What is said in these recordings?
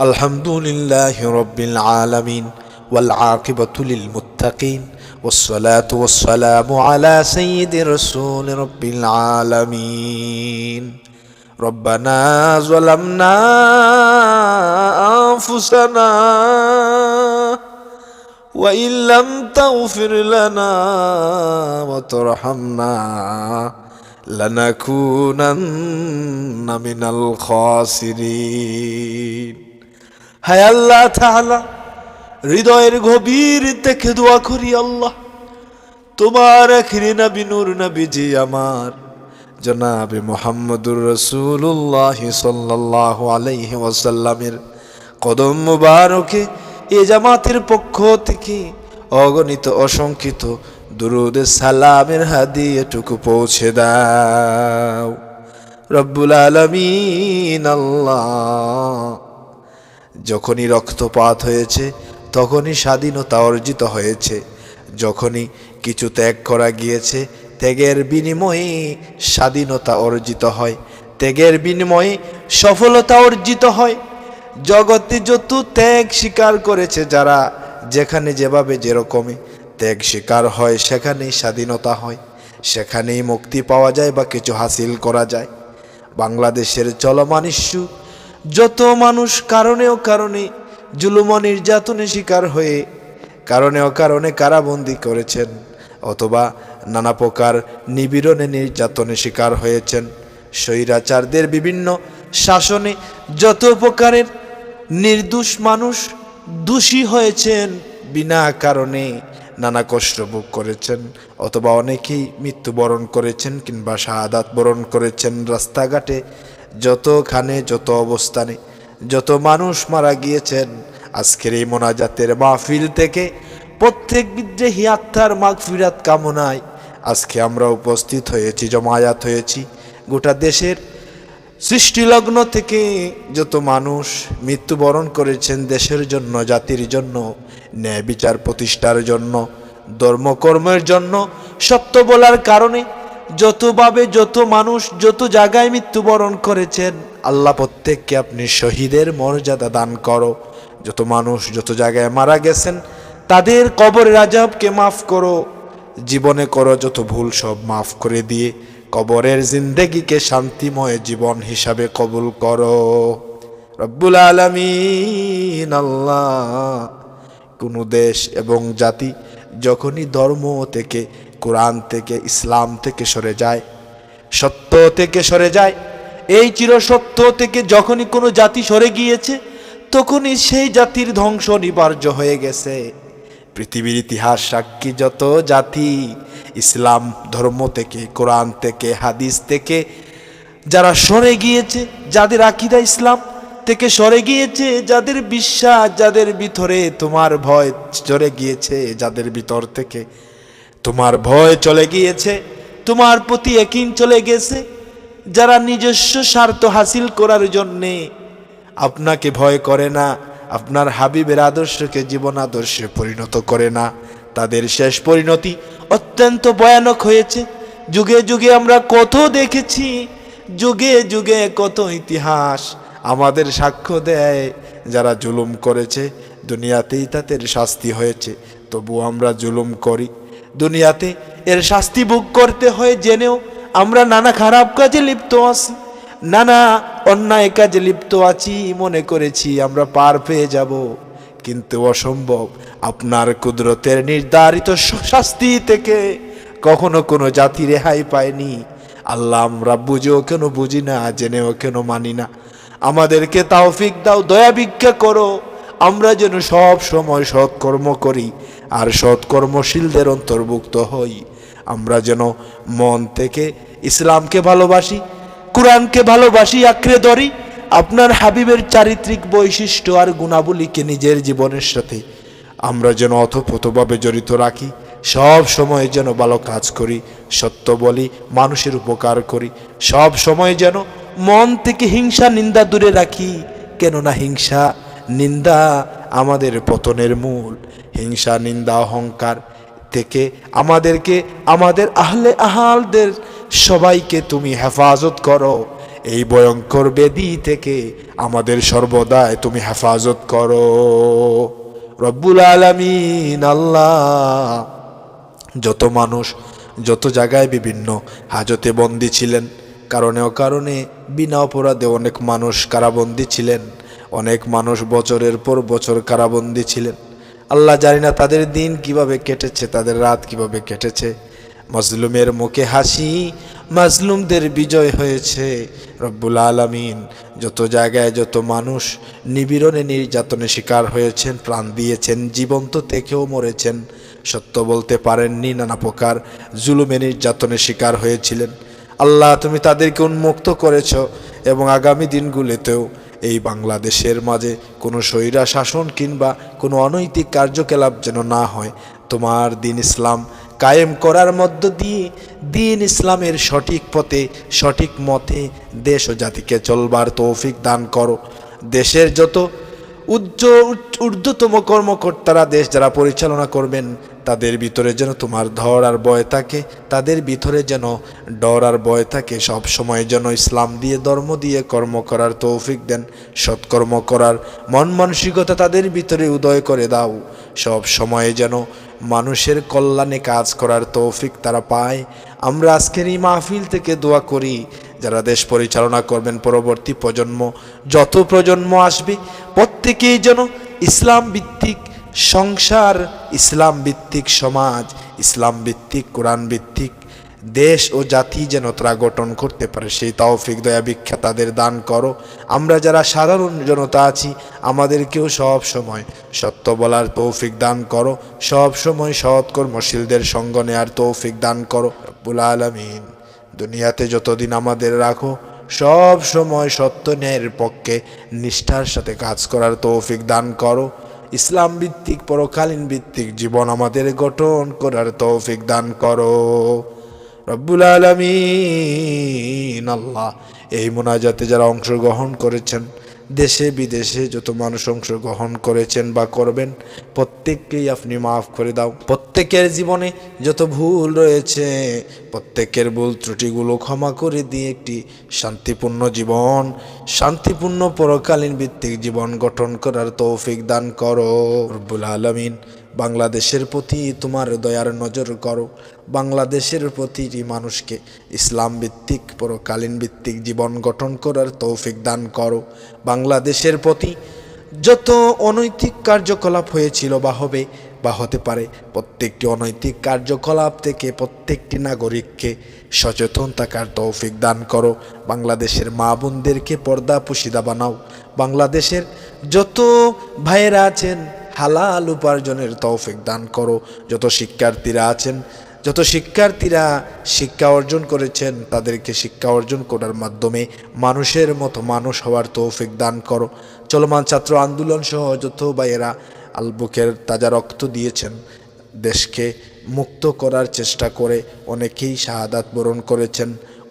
الحمد لله رب العالمين والعاقبة للمتقين والصلاة والسلام على سيد رسول رب العالمين. ربنا ظلمنا أنفسنا وإن لم تغفر لنا وترحمنا لنكونن من الخاسرين. হায় আল্লাহ তাআলা, হৃদয়ের গভীর থেকে দোয়া করি আল্লাহ। তোমার আখিরি নবী নূর নবীজি আমার, জনাবে মোহাম্মদুর রসুল্লাহ সাল্লাহ আলাইহি ওয়াসাল্লামের কদম মুবারকে এ জামাতের পক্ষ থেকে অগণিত অসংখ্যিত দুরুদ সালামের হাদি এটুকু পৌঁছে দাও। রব্বুল আলমিন আল্লাহ যখনই রক্তপাত হয়েছে, তখনই স্বাধীনতা অর্জিত হয়েছে। যখনই কিছু ত্যাগ করা গিয়েছে, ত্যাগের বিনিময়ে স্বাধীনতা অর্জিত হয়। ত্যাগের বিনিময়ে সফলতা অর্জিত হয়। জগতে যত ত্যাগ স্বীকার করেছে যারা, যেখানে যেভাবে যেরকমই ত্যাগ স্বীকার হয়, সেখানেই স্বাধীনতা হয়। সেখানেই মুক্তি পাওয়া যায় বা কিছু হাসিল করা যায়। বাংলাদেশের চলমান ইস্যু যত মানুষ কারণে ও কারণে জুলুম নির্যাতনে শিকার হয়ে কারণে ও কারণে কারাবন্দি করেছেন, অথবা নানা প্রকার নিবিড়নে নির্যাতনে শিকার হয়েছেন। স্বৈরাচারদের বিভিন্ন শাসনে যত প্রকারের নির্দোষ মানুষ দোষী হয়েছেন, বিনা কারণে নানা কষ্ট ভোগ করেছেন, অথবা অনেকেই মৃত্যুবরণ করেছেন কিংবা শাহাদাত বরণ করেছেন রাস্তাঘাটে যতখানে, যত অবস্থানে, যত মানুষ মারা গিয়েছেন, আজকের এই মোনাজাতের মাহফিল থেকে প্রত্যেক বিদ্রোহী আত্মার মাগফিরাত কামনায় আজকে আমরা উপস্থিত হয়েছি, জমায়াত হয়েছি। গোটা দেশের সৃষ্টিলগ্ন থেকে যত মানুষ মৃত্যুবরণ করেছেন দেশের জন্য, জাতির জন্য, ন্যায় বিচার প্রতিষ্ঠার জন্য, ধর্মকর্মের জন্য, সত্য বলার কারণে যতভাবে যত মানুষ যত জায়গায় মৃত্যুবরণ করেছেন, আল্লাহ প্রত্যেককে আপনি শহীদের মর্যাদা দান করো। যত মানুষ যত জায়গায় মারা গেছেন, তাদের কবরের আজাবকে মাফ করো। জীবনে করো যত ভুল সব মাফ করে দিয়ে, কবরের জিন্দেগিকে শান্তিময় জীবন হিসাবে কবুল করো। রব্বুল আলমিন, আল্লাহ। কোনো দেশ এবং জাতি যখনই ধর্ম থেকে কোরআন থেকে, ইসলাম থেকে সরে যায়, সত্য থেকে সরে যায়। এই চির সত্য থেকে যখনই কোনো জাতি সরে গিয়েছে, তখনই সেই জাতির ধ্বংস অনিবার্য হয়ে গেছে। পৃথিবীর ইতিহাস সাক্ষী যত জাতি, ইসলাম ধর্ম থেকে, কোরআন থেকে, হাদিস থেকে, যারা সরে গিয়েছে, যাদের আকিদা ইসলাম থেকে সরে গিয়েছে, যাদের বিশ্বাস, যাদের ভিতরে তোমার ভয় চলে গিয়েছে, যাদের ভিতর থেকে তোমার ভয় চলে গিয়েছে, তোমার প্রতি একিন চলে গেছে, যারা নিজস্ব স্বার্থ হাসিল করার জন্যে। আপনাকে ভয় করে না, আপনার হাবিবের আদর্শকে জীবন আদর্শে পরিণত করে না। তাদের শেষ পরিণতি অত্যন্ত ভয়ানক হয়েছে। যুগে যুগে আমরা কত দেখেছি, যুগে যুগে কত ইতিহাস আমাদের সাক্ষ্য দেয়। যারা জুলুম করেছে, দুনিয়াতেই তাদের শাস্তি হয়েছে তবু আমরা জুলুম করি। দুনিয়াতে। এর শাস্তি ভোগ করতে হয় জেনেও আমরা নানা খারাপ কাজে লিপ্ত আছি। নানা অন্যায় কাজে লিপ্ত আছি, মনে করেছি আমরা পার পেয়ে যাব। কিন্তু অসম্ভব, আপনার কুদরতের নির্ধারিত শাস্তি থেকে কখনো কোনো জাতি রেহাই পায়নি। আল্লাহ আমরা বুঝেও কেন বুঝি না, জেনেও কেন মানি না। আমাদেরকে তাওফিক দাও, দয়া ভিক্ষা করো। আমরা যেন সব সময় সৎকর্ম করি। আর সৎকর্মশীলদের অন্তর্ভুক্ত হই। আমরা যেন মন থেকে ইসলামকে ভালোবাসি, কোরআনকে ভালোবাসি, আঁকড়ে ধরি, আপনার হাবিবের চারিত্রিক বৈশিষ্ট্য আর গুণাবলীকে নিজের জীবনের সাথে আমরা যেন অথপ্রতভাবে জড়িত রাখি, সব সময় যেন ভালো কাজ করি, সত্য বলি, মানুষের উপকার করি, সব সময় যেন মন থেকে হিংসা, নিন্দা দূরে রাখি। কেননা হিংসা, নিন্দা আমাদের পতনের মূল। হিংসা, নিন্দা, অহংকার থেকে আমাদেরকে, আমাদের আহলে আহালদের সবাইকে তুমি হেফাজত করো। এই ভয়ঙ্কর বেদি থেকে আমাদের সর্বদাই তুমি হেফাজত করো। রব্বুল আলামিন, আল্লাহ। যত মানুষ, যত জায়গায় বিভিন্ন হাজতে বন্দী ছিলেন, কারণে অকারণে বিনা অপরাধে অনেক মানুষ কারাবন্দী ছিলেন, অনেক মানুষ বছরের পর বছর কারাবন্দী ছিলেন। আল্লাহ জানি না তাদের দিন কীভাবে কেটেছে, তাদের রাত কীভাবে কেটেছে। মজলুমের মুখে হাসি, মাজলুমদের বিজয় হয়েছে। রব্বুল আলামিন যত জায়গায় যত মানুষ নিবিড়নে নির্যাতনে শিকার হয়েছেন, প্রাণ দিয়েছেন, জীবন্ত থেকেও মরেছেন, সত্য বলতে পারেননি, নানা প্রকার জুলুমে নির্যাতনে শিকার হয়েছিলেন। আল্লাহ তুমি তাদেরকে উন্মুক্ত করেছ এবং আগামী দিনগুলিতেও এই বাংলাদেশের মাঝে কোনো স্বৈরা শাসন কিংবা কোনো অনৈতিক কার্যকলাপ যেন না হয়, তোমার দিন ইসলাম কায়েম করার মধ্য দিয়ে দিন ইসলামের সঠিক পথে, সঠিক মতে দেশ ও জাতিকে চলবার তৌফিক দান করো। দেশের যত উচ্চ ঊর্ধ্বতম কর্মকর্তারা দেশ যারা পরিচালনা করবেন তাদের ভিতরে যেন তোমার ধর আর বয় থাকে, তাদের ভিতরে যেন ডর আর বয় থাকে, সব সময় যেন ইসলাম দিয়ে, ধর্ম দিয়ে কর্ম করার তৌফিক দেন, সৎকর্ম করার মন মানসিকতা তাদের ভিতরে উদয় করে দাও। সব সময়ে যেন মানুষের কল্যাণে কাজ করার তৌফিক তারা পায়। আমরা আজকের এই মাহফিল থেকে দোয়া করি, যারা দেশ পরিচালনা করবেন পরবর্তী প্রজন্ম, যত প্রজন্ম আসবে, প্রত্যেকেই যেন ইসলাম ভিত্তিক সংসার, ইসলাম ভিত্তিক সমাজ, ইসলাম ভিত্তিক, কোরআন ভিত্তিক, দেশ ও জাতি যেন তারা গঠন করতে পারে, সেই তৌফিক, দয়া, ভিক্ষা তাদের দান করো। আমরা যারা সাধারণ জনতা আছি, আমাদেরকেও সব সময় সত্য বলার তৌফিক দান করো। সব সময় সৎ কর্মশীলদের সঙ্গ নেয়ার তৌফিক দান করো। রব্বুল আলমিন, দুনিয়াতে যতদিন আমাদের রাখো, সব সময় সত্য ন্যায়ের পক্ষে নিষ্ঠার সাথে কাজ করার তৌফিক দান করো। ইসলাম ভিত্তিক, পরকালীন ভিত্তিক জীবন আমাদের গঠন করার তৌফিক দান করো। রব্বুল আলমিন, আল্লাহ এই মোনাজাতে যারা অংশগ্রহণ করেছেন দেশে বিদেশে যত মানুষ অংশগ্রহণ করেছেন বা করবেন, প্রত্যেককেই আপনি মাফ করে দাও। প্রত্যেকের জীবনে যত ভুল রয়েছে, প্রত্যেকের ভুল ত্রুটিগুলো ক্ষমা করে দিয়ে একটি শান্তিপূর্ণ জীবন, শান্তিপূর্ণ পরকালীন ভিত্তিক জীবন গঠন করার তৌফিক দান করো। রব্বুল আলমিন। বাংলাদেশের প্রতি তোমার দয়ার নজর করো। বাংলাদেশের প্রতিটি মানুষকে ইসলাম ভিত্তিক পরকালীন ভিত্তিক জীবন গঠন করার তৌফিক দান করো। বাংলাদেশের প্রতি যত অনৈতিক কার্যকলাপ হয়েছিল বা হবে বা হতে পারে, প্রত্যেকটি অনৈতিক কার্যকলাপ থেকে প্রত্যেকটি নাগরিককে সচেতন থাকার তৌফিক দান করো। বাংলাদেশের মা বোনদেরকে পর্দা পুশিদা বানাও। বাংলাদেশের যত ভাইয়েরা আছেন হালাল উপার্জনের তৌফিক দান করো। যত শিক্ষার্থীরা আছেন, যত শিক্ষার্থীরা শিক্ষা অর্জন করেছেন, তাদেরকে শিক্ষা অর্জন করার মাধ্যমে মানুষের মতো মানুষ হওয়ার তৌফিক দান করো। চলমান ছাত্র আন্দোলন সহ যত ভাইয়েরা আলবুকের তাজা রক্ত দিয়েছেন। দেশকে মুক্ত করার চেষ্টা করে অনেকেই শাহাদাত বরণ করেছেন,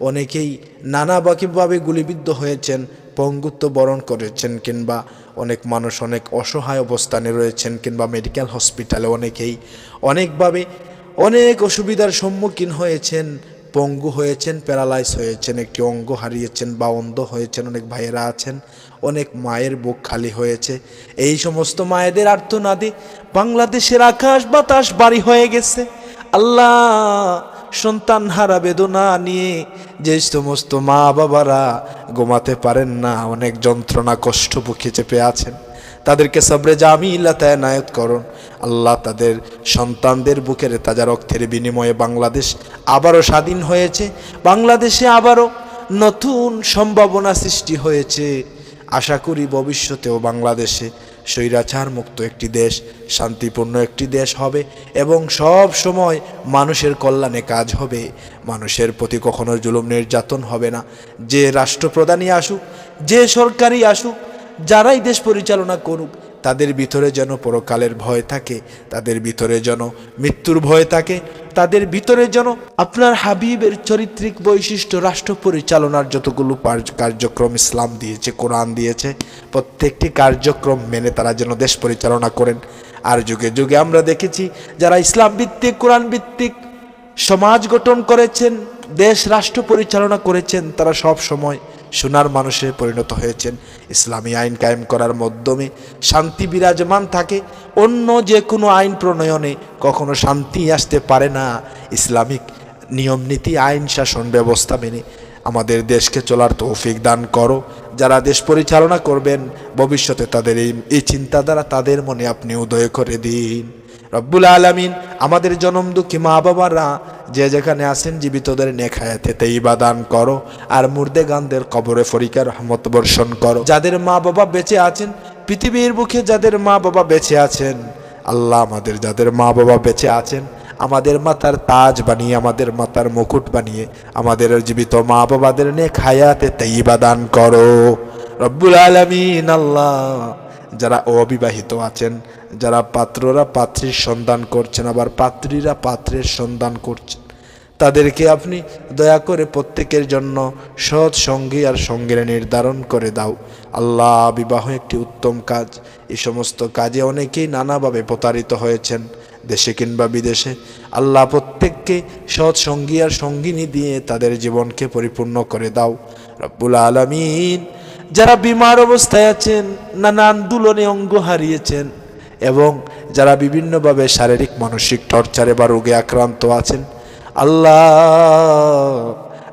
অনেকেই নানা বাকিভাবে গুলিবিদ্ধ হয়েছেন পঙ্গুত্ব বরণ করেছেন কিংবা অনেক মানুষ অনেক অসহায় অবস্থানে রয়েছেন কিংবা মেডিকেল হসপিটালে অনেকেই অনেকভাবে অনেক অসুবিধার সম্মুখীন হয়েছেন, পঙ্গু হয়েছেন, প্যারালাইজ হয়েছেন, একটি অঙ্গ হারিয়েছেন বা অন্ধ হয়েছেন, অনেক ভাইয়েরা আছেন, অনেক মায়ের বুক খালি হয়েছে। এই সমস্ত মায়েদের আর্তনাদে বাংলাদেশের আকাশ বাতাস বাড়ি হয়ে গেছে। আল্লাহ সন্তান হারা বেদনা নিয়ে যে সমস্ত মা বাবারা ঘুমাতে পারেন না, অনেক যন্ত্রণা, কষ্ট বুকে চেপে আছেন। তাদেরকে সবরে জামিলা নায়ত করুন। আল্লাহ তাদের সন্তানদের বুকের তাজা রক্তের বিনিময়ে বাংলাদেশ আবারও স্বাধীন হয়েছে। বাংলাদেশে আবারও নতুন সম্ভাবনা সৃষ্টি হয়েছে। আশা করি ভবিষ্যতেও বাংলাদেশে স্বৈরাচার মুক্ত একটি দেশ, শান্তিপূর্ণ একটি দেশ হবে এবং সব সময় মানুষের কল্যাণে কাজ হবে। মানুষের প্রতি কখনো জুলুম নির্যাতন হবে না। যে রাষ্ট্রপ্রধানই আসুক, যে সরকারই আসুক, যারাই দেশ পরিচালনা করুক, তাদের ভিতরে যেন পরকালের ভয় থাকে, তাদের ভিতরে যেন মৃত্যুর ভয় থাকে তাদের ভিতরে যেন আপনার হাবিবের চরিত্রিক বৈশিষ্ট্য, রাষ্ট্র পরিচালনার যতগুলো কার্যক্রম ইসলাম দিয়েছে, কোরআন দিয়েছে, প্রত্যেকটি কার্যক্রম মেনে তারা যেন দেশ পরিচালনা করেন। আর যুগে যুগে আমরা দেখেছি, যারা ইসলাম ভিত্তিক, কোরআন ভিত্তিক সমাজ গঠন করেছেন, দেশ, রাষ্ট্র পরিচালনা করেছেন, তারা সব সময় সোনার মানুষে পরিণত হয়েছেন। ইসলামী আইন কায়েম করার মাধ্যমে শান্তি বিরাজমান থাকে। অন্য যে কোনো আইন প্রণয়নে কখনো শান্তি আসতে পারে না। ইসলামিক নিয়ম, নীতি, আইন, শাসন ব্যবস্থা মেনে আমাদের দেশকে চলার তৌফিক দান করো। যারা দেশ পরিচালনা করবেন, ভবিষ্যতে তাদের এই এই চিন্তাধারা তাদের মনে আপনি উদয় করে দিন। রব্বুল আলমিন আমাদের জনম দুঃখী মা বাবারা যে যেখানে আসেন জীবিতদের নেখায়াতে তেইবা দান করো, আর মুর্দে গানদের কবরে ফরিকার রহমত বর্ষণ করো। যাদের মা বাবা বেঁচে আছেন, পৃথিবীর বুকে যাদের মা বাবা বেঁচে আছেন, আল্লাহ আমাদের যাদের মা বাবা বেঁচে আছেন, আমাদের মাথার তাজ বানিয়ে, আমাদের মাথার মুকুট বানিয়ে, আমাদের জীবিত মা বাবাদের নে খায়াতে তাইবা দান করো। রব্বুল আলমিন আল্লাহ যারা অবিবাহিত আছেন, যারা পাত্ররা পাত্রীর সন্ধান করছেন, আবার পাত্রীরা পাত্রের সন্ধান করছেন, তাদেরকে আপনি দয়া করে প্রত্যেকের জন্য সৎ সঙ্গী আর সঙ্গীরা নির্ধারণ করে দাও। আল্লাহ বিবাহ একটি উত্তম কাজ। এই সমস্ত কাজে অনেকেই নানাভাবে প্রতারিত হয়েছেন, দেশে কিংবা বিদেশে। আল্লাহ প্রত্যেককে সৎ সঙ্গী আর সঙ্গিনী দিয়ে তাদের জীবনকে পরিপূর্ণ করে দাও। রব্বুল আলমিন যারা বিমার অবস্থায় আছেন নানা আন্দোলনে অঙ্গ হারিয়েছেন এবং যারা বিভিন্নভাবে শারীরিক, মানসিক টর্চারে বা রোগে আক্রান্ত আছেন, আল্লাহ,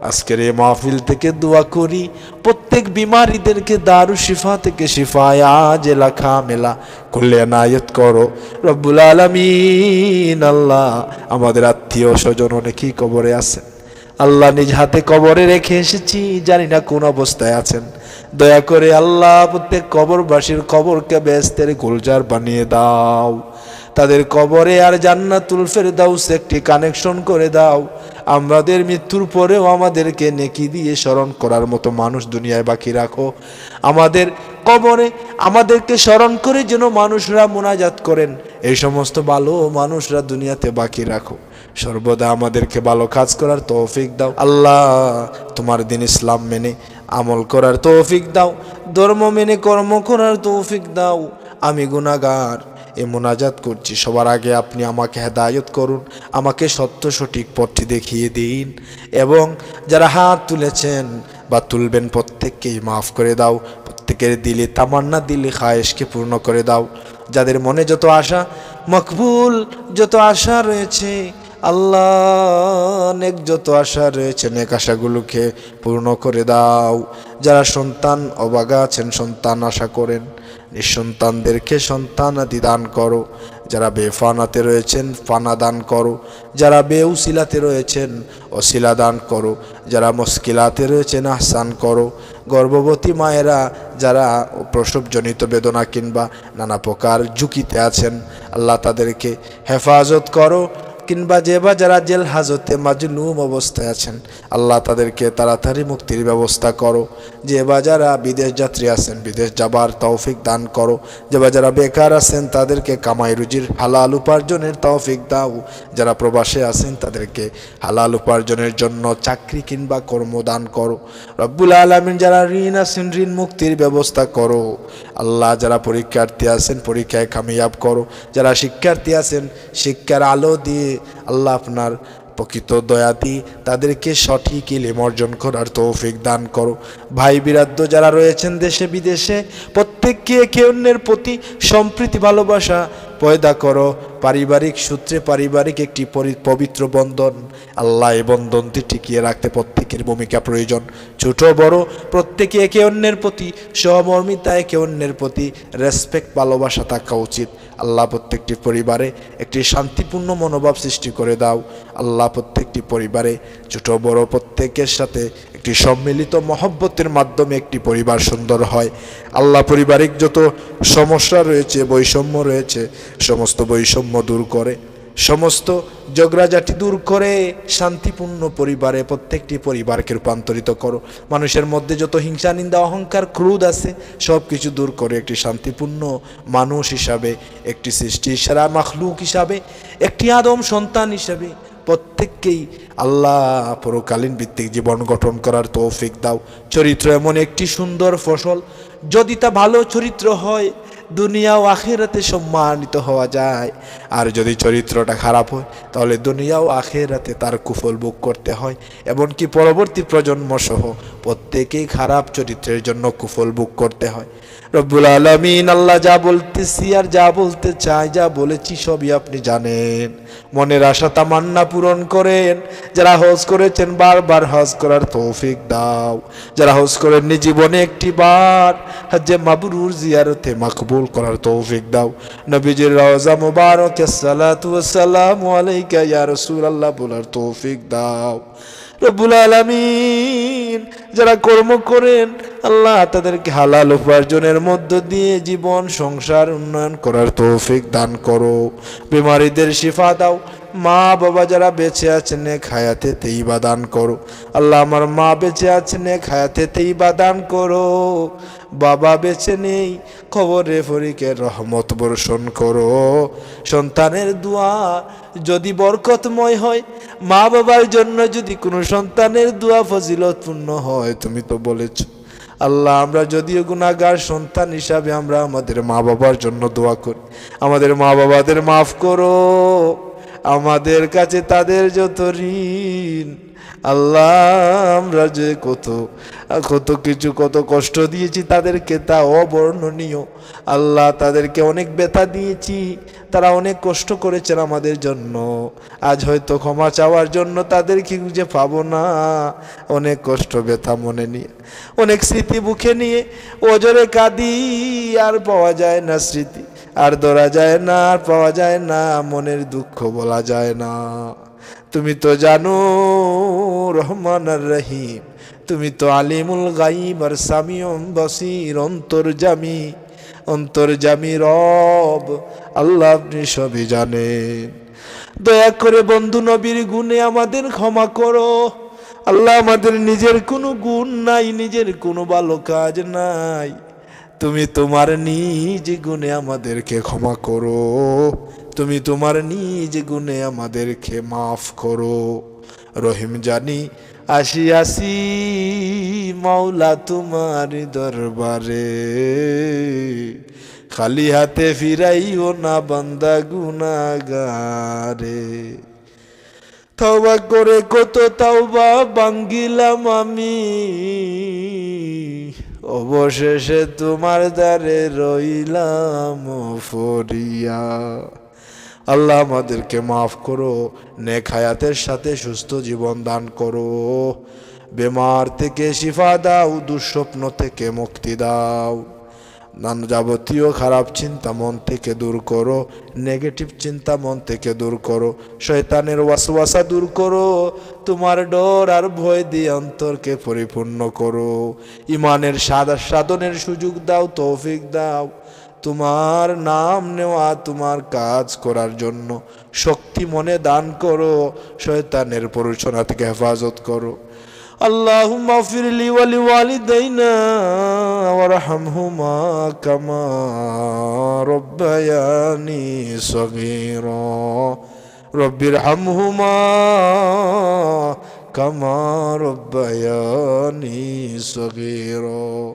আজকের এই মাহফিল থেকে দোয়া করি, প্রত্যেক বিমারীদেরকে দারু শিফা থেকে শিফায় আজ লেখা মেলা করলে নায়ত করো। রব্বুল আলমিন, আল্লাহ, আমাদের আত্মীয় স্বজন অনেকেই কবরে আছেন। আল্লাহ নিজ হাতে কবরে রেখে এসেছি, জানি না কোন অবস্থায় আছেন। দয়া করে আল্লাহ প্রত্যেক কবরবাসীর কবরকে ব্যস্তের গুলজার বানিয়ে দাও। তাদের কবরে আর জান্নাতুল ফেরদাউস একটি কানেকশন করে দাও। আমাদের মৃত্যুর পরেও আমাদেরকে নেকি দিয়ে স্মরণ করার মতো মানুষ দুনিয়ায় বাকি রাখো। আমাদের কবরে আমাদেরকে স্মরণ করে যেন মানুষরা মোনাজাত করেন। এই সমস্ত ভালো মানুষরা দুনিয়াতে বাকি রাখো। সর্বদা আমাদেরকে ভালো কাজ করার তৌফিক দাও। আল্লাহ, তোমার দিন ইসলাম মেনে, আমল করার তৌফিক দাও, ধর্ম মেনে কর্ম করার তৌফিক দাও। আমি গুনাগার এ মোনাজাত করছি। সবার আগে আপনি আমাকে হেদায়ত করুন, আমাকে সত্য সঠিক পথটি দেখিয়ে দিন এবং যারা হাত তুলেছেন বা তুলবেন প্রত্যেককেই মাফ করে দাও, প্রত্যেকের দিলে তামান্না, দিলে খায়েশকে পূর্ণ করে দাও। যাদের মনে যত আশা, মকবুল যত আশা রয়েছে আল্লাহ নেক যত আশা রয়েছে, নেক আশাগুলোকে পূর্ণ করে দাও। যারা সন্তান অবাগা আছেন, সন্তান আশা করেন, নিঃসন্তানদেরকে সন্তান আদি দান করো। যারা বেফানাতে রয়েছেন, ফানা দান করো। যারা বেউসিলাতে রয়েছেন অশিলা দান করো। যারা মুশকিলাতে রয়েছেন, আহসান করো। গর্ভবতী মায়েরা, যারা প্রসবজনিত বেদনা কিংবা নানা প্রকার ঝুঁকিতে আছেন, আল্লাহ তাদেরকে হেফাজত করো। কিংবা যে বা যারা জেল হাজতে মাজলুম অবস্থায় আছেন, আল্লাহ তাদেরকে তাড়াতাড়ি মুক্তির ব্যবস্থা করো। যে বা যারা বিদেশ যাত্রী আছেন, বিদেশ যাবার তৌফিক দান করো। যে বা যারা বেকার আছেন, তাদেরকে কামাই রুজির হালাল উপার্জনের তৌফিক দাও। যারা প্রবাসে আছেন, তাদেরকে হালাল উপার্জনের জন্য চাকরি কিংবা কর্ম দান করো। রব্বুল আলমিন, যারা ঋণ আছেন, ঋণ মুক্তির ব্যবস্থা করো। আল্লাহ যারা পরীক্ষার্থী আছেন, পরীক্ষায় কামিয়াব করো। যারা শিক্ষার্থী আছেন, শিক্ষার আলো দিয়ে আল্লাহ আপনার প্রকৃত দয়া দিয়ে তাদেরকে সঠিক ইলেম অর্জন করার তৌফিক দান করো। ভাই বিরাদ্য যারা রয়েছেন দেশে বিদেশে, প্রত্যেককে একে অন্যের প্রতি সম্প্রীতি, ভালোবাসা পয়দা করো। পারিবারিক সূত্রে পারিবারিক একটি পবিত্র বন্ধন, আল্লাহ এ বন্ধনটি টিকিয়ে রাখতে প্রত্যেকের ভূমিকা প্রয়োজন। ছোট, বড়, প্রত্যেকে একে অন্যের প্রতি সহমর্মিতা, একে অন্যের প্রতি রেসপেক্ট ভালোবাসা থাকা উচিত। আল্লাহ প্রত্যেকটি পরিবারে একটি শান্তিপূর্ণ মনোভাব সৃষ্টি করে দাও। আল্লাহ প্রত্যেকটি পরিবারে ছোট বড় প্রত্যেকের সাথে একটি সম্মিলিত মহব্বতের মাধ্যমে একটি পরিবার সুন্দর হয়। আল্লাহ পরিবারিক যত সমস্যা রয়েছে, বৈষম্য রয়েছে, সমস্ত বৈষম্য দূর করে। সমস্ত জগরাজাটি দূর করে শান্তিপূর্ণ পরিবারে প্রত্যেকটি পরিবারকে রূপান্তরিত করো। মানুষের মধ্যে যত হিংসা, নিন্দা, অহংকার, ক্রোধ আছে সব কিছু দূর করে একটি শান্তিপূর্ণ মানুষ হিসাবে, একটি সৃষ্টি সারা মাখলুক হিসাবে, একটি আদম সন্তান হিসাবে প্রত্যেককেই আল্লাহ পরকালীন ভিত্তিক জীবন গঠন করার তৌফিক দাও। চরিত্র এমন একটি সুন্দর ফসল। যদি তা ভালো চরিত্র হয় দুনিয়া ও আখেরাতে সম্মানিত হওয়া যায়। আর যদি চরিত্রটা খারাপ হয়, তাহলে দুনিয়া ও আখেরাতে তার কুফল ভোগ করতে হয়। এমনকি পরবর্তী প্রজন্ম সহ প্রত্যেকেই খারাপ চরিত্রের জন্য কুফল ভোগ করতে হয়। রব্বুল আলমিন আল্লাহ যা বলতেছি আর যা বলতে চাই যা বলেছি সবই আপনি জানেন। মনের আশা তামান্না পূরণ করেন। যারা হজ করেছেন, বারবার হজ করার তৌফিক দাও। যারা হজ করেননি, জীবনে একটি বার হজ্জে মাবরুর জিয়ারতে মাকবুল করার তৌফিক দাও। নবীজির রওজা মুবারক সালাতু ওয়াসসালামু আলাইকা ইয়া রাসূলুল্লাহ বলার তৌফিক দাও। রব্বুল আলামিন, যারা কর্ম করেন, আল্লাহ তাদেরকে হালাল উপার্জনের মধ্য দিয়ে জীবন, সংসার উন্নয়ন করার তৌফিক দান করো। বিমারীদের শিফা দাও। মা বাবা যারা বেঁচে আছেন খায়াতে তেইবা দান করো। আল্লাহ আমার মা বেঁচে আছেন খায়াতে তেইবা দান করো। বাবা বেঁচে নেই, খবরে ফরিকের রহমত বর্ষণ করো। সন্তানের দোয়া যদি বরকতময় হয়, মা বাবার জন্য যদি কোনো সন্তানের দোয়া ফজিলতপূর্ণ হয়, তুমি তো বলেছ। আল্লাহ, আমরা যদিও গুণাগার সন্তান হিসাবে আমরা আমাদের মা বাবার জন্য দোয়া করি। আমাদের মা বাবাদের মাফ করো। আমাদের কাছে তাদের যত ঋণ আল্লাহ, আমরা যে কত কত কিছু, কত কষ্ট দিয়েছি তাদেরকে তা অবর্ণনীয়। আল্লাহ তাদেরকে অনেক ব্যথা দিয়েছি, তারা অনেক কষ্ট করেছেন আমাদের জন্য। আজ হয়তো ক্ষমা চাওয়ার জন্য তাদেরকে খুঁজে পাবো না। অনেক কষ্ট, ব্যথা মনে নিয়ে, অনেক স্মৃতি বুকে নিয়ে ওজরে কাঁদি, আর পাওয়া যায় না স্মৃতি। আর ধরা যায় না, আর পাওয়া যায় না, মনের দুঃখ বলা যায় না। তুমি তো জানো রহমান আর রহিম। তুমি তো আলিমুল গাইব আর সামিয়ম বসির অন্তর্জামি অন্তর্জামি রব, আল্লাহ আপনি সবই জানেন। দয়া করে বন্ধু নবীর গুণে আমাদের ক্ষমা করো। আল্লাহ আমাদের নিজের কোনো গুণ নাই, নিজের কোনো ভালো কাজ নাই। তুমি তোমার নিজ গুণে আমাদেরকে ক্ষমা করো। তুমি তোমার নিজ গুণে আমাদেরকে মাফ করো। রহিম জানি, আসি আসি মাওলা তোমার দরবারে। খালি হাতে ফিরাইও না বান্দা গুনাগারে। তওবা করে কত তাওবা বাঙ্গিলাম আমি। অবশেষে তোমার দ্বারে রইলাম ফরিয়া। আল্লাহ আমাদেরকে মাফ করো, নেক হায়াতের সাথে সুস্থ জীবন দান করো। বেমার থেকে শিফা দাও, দুঃস্বপ্ন থেকে মুক্তি দাও। নান যাবতীয় খারাপ চিন্তা মন থেকে দূর করো, নেগেটিভ চিন্তা মন থেকে দূর করো, শয়তানের ওয়াসওয়াসা দূর করো, তোমার ডর আর ভয় দিয়ে অন্তরকে পরিপূর্ণ করো। ইমানের সাদা সাধনের সুযোগ দাও, তৌফিক দাও। তোমার নাম নেওয়া তোমার কাজ করার জন্য শক্তি মনে দান করো শয়তানের পরিচনা থেকে হেফাজত করো اللهم اغفر لي ولوالدينا وارحمهما كما ربياني صغيرا رب ارحمهما كما ربياني صغيرا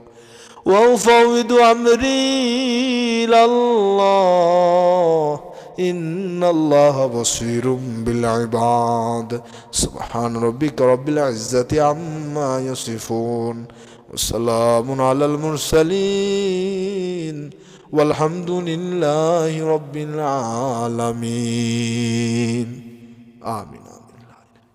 وأفوض أمري إلى الله. إن الله بصير بالعباد. سبحان ربك رب العزة عما يصفون. وسلام على المرسلين. والحمد لله رب العالمين. آمين.